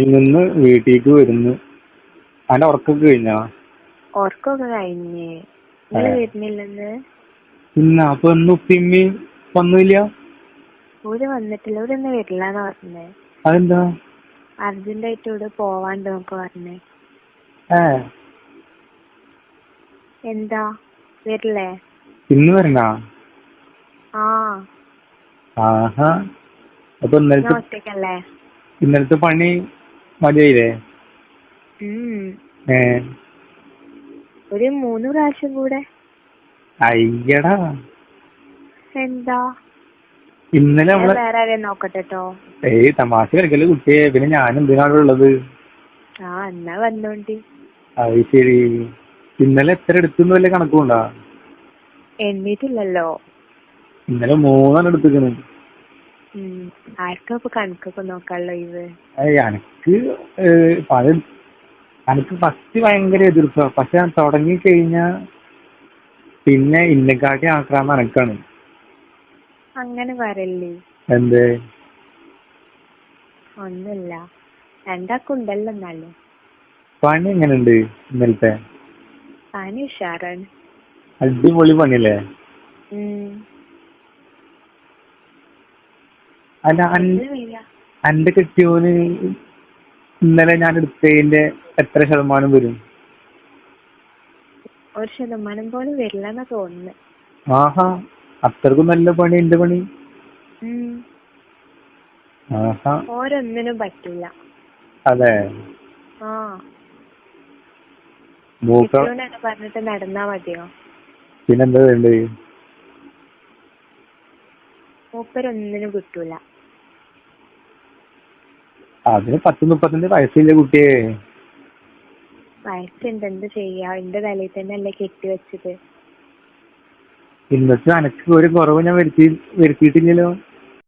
നിന്ന് വീട്ടിലേക്ക് വരുന്നു. അവന്റെ ഉറക്കൊക്കെ കഴിഞ്ഞോ? ഉറക്കമൊക്കെ കഴിഞ്ഞ്. നിങ്ങൾ വരുന്നില്ലെന്ന് പിന്നെ അപ്പൊ ഇന്ന് ഉപ്പിമ്മയും വന്നില്ല? ഓര് വന്നിട്ടില്ല. ഓരൊന്നും വരില്ലാന്ന് പറഞ്ഞേ. അതെന്താ? അർജന്റായിട്ട് ഇവിടെ പോവാണ്ട് നമുക്ക് പറഞ്ഞേ. ഏ. എന്താ? വരില്ലേ? ഇന്ന് വരണ? ആ. ആഹാ. അപ്പൊ ഞാൻ ഇന്നലത്തെ ഒറ്റക്കല്ലേ ഇന്നലത്തെ പണി മതിയായില്ലേ? ഏ. ഒരു മൂന്ന് പ്രാവശ്യം കൂടെ. അയ്യടാ. എന്താ? ഇന്നലെ നമ്മൾ വേറെ ആരെയും നോക്കട്ടെ ട്ടോ. ഏയ് തമാശ കളിക്കൽ കുട്ടിയെ? പിന്നെ ഞാൻ എന്തിനാണ് ഉള്ളത്? ആ എന്നാ വന്നോണ്ടി. അത് ശരി. ഇന്നലെ എത്ര എടുത്തു വല്ല കണക്കുണ്ടാ എണ്ണീട്ടില്ലല്ലോ ഇന്നലെ മൂന്നെണ്ണം എടുത്തിക്കണ് പഴയ എനക്ക് ഫസ്റ്റ് ഭയങ്കര എതിർപ്പാ. പക്ഷെ ഞാൻ തുടങ്ങി കഴിഞ്ഞ പിന്നെ ഇന്നക്കാട്ടി ആക്രാമം എനക്കാണ് അങ്ങനെ പറയല്ലേ? എന്തേ? ഒന്നുമില്ല. രണ്ടാക്കുണ്ടല്ലോ എന്നാലും. പണി എങ്ങനെയുണ്ട് ഇന്നലത്തെ? പണി ഉഷാറാണ്. അടിപൊളി പണിയല്ലേ? അല്ല എന്റെ അന്റെ കെട്ടിയോന് ഇന്നലെ ഞാൻ എടുത്തതിന്റെ എത്ര ശതമാനം വരും? ഒരു ശതമാനം പോലും വരില്ലെന്നാ തോന്നുന്നു. ആഹാ അത്രക്കും നല്ല പണി എന്റെ പണി. ആഹാ. ഓരോന്നിനും പറ്റില്ല. അതെ. പറഞ്ഞിട്ട് നടന്നാ മതിയോ? പിന്നെന്താ വേണ്ടത് മൂപ്പരൊന്നിനും കിട്ടൂല. അതിന് പത്ത് മുപ്പത്തഞ്ച് വയസ്സില്ല കുട്ടിയെ? വയസ്സുണ്ട് എന്ത് ചെയ്യാ? എന്റെ തലയിൽ തന്നെ അല്ലേ കെട്ടിവെച്ചത് ഇന്നത്തെ അനക്ക് ഒരു കുറവ് ഞാൻ വരുത്തി വരുത്തിയിട്ടില്ലല്ലോ.